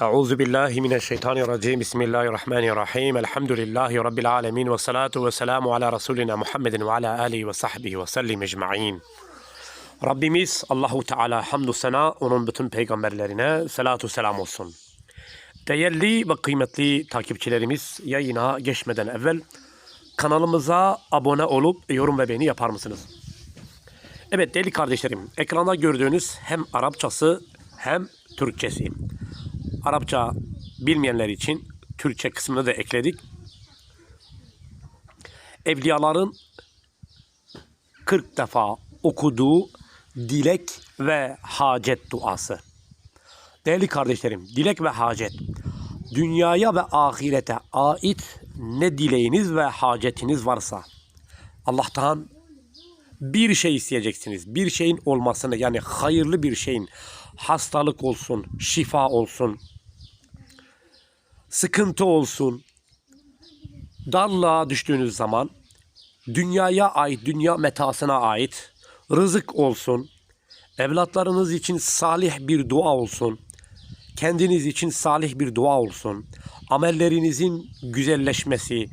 Euzu billahi mineşşeytanirracim. Bismillahirrahmanirrahim. Elhamdülillahi rabbil alamin ve salatu ve selamu ala resulina Muhammedin ve ala alihi ve sahbihi ve sellim ecmaîn. Rabbimiz Allahu Teala hamdü sena onun bütün peygamberlerine salatu selam olsun. Değerli ve kıymetli takipçilerimiz yayına geçmeden evvel kanalımıza abone olup yorum ve beğeni yapar mısınız? Evet değerli kardeşlerim, ekranda gördüğünüz hem Arapçası hem Türkçesi. Arapça bilmeyenler için Türkçe kısmını da ekledik. Evliyaların 40 defa okuduğu dilek ve hacet duası. Değerli kardeşlerim, dilek ve hacet dünyaya ve ahirete ait ne dileğiniz ve hacetiniz varsa Allah'tan bir şey isteyeceksiniz. Bir şeyin olmasını yani hayırlı bir şeyin hastalık olsun, şifa olsun, sıkıntı olsun, darlığa düştüğünüz zaman dünyaya ait, dünya metasına ait rızık olsun, evlatlarınız için salih bir dua olsun, kendiniz için salih bir dua olsun, amellerinizin güzelleşmesi,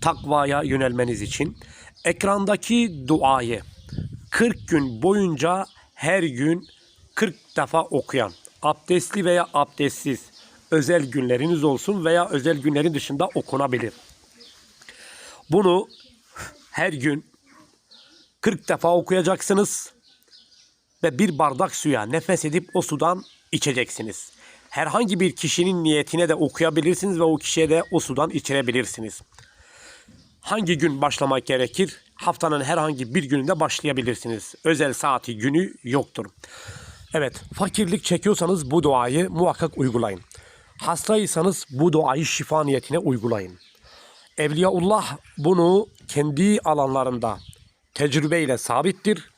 takvaya yönelmeniz için ekrandaki duayı 40 gün boyunca her gün 40 defa okuyan, abdestli veya abdestsiz özel günleriniz olsun veya özel günlerin dışında okunabilir. Bunu her gün 40 defa okuyacaksınız ve bir bardak suya nefes edip o sudan içeceksiniz. Herhangi bir kişinin niyetine de okuyabilirsiniz ve o kişiye de o sudan içirebilirsiniz. Hangi gün başlamak gerekir? Haftanın herhangi bir gününde başlayabilirsiniz. Özel saati günü yoktur. Evet, fakirlik çekiyorsanız bu duayı muhakkak uygulayın. Hastaysanız bu duayı şifa niyetine uygulayın. Evliyaullah bunu kendi alanlarında tecrübeyle sabittir.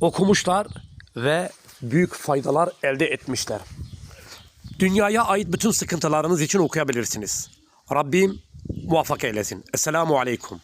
Okumuşlar ve büyük faydalar elde etmişler. Dünyaya ait bütün sıkıntılarınız için okuyabilirsiniz. Rabbim muvaffak eylesin. Esselamu Aleyküm.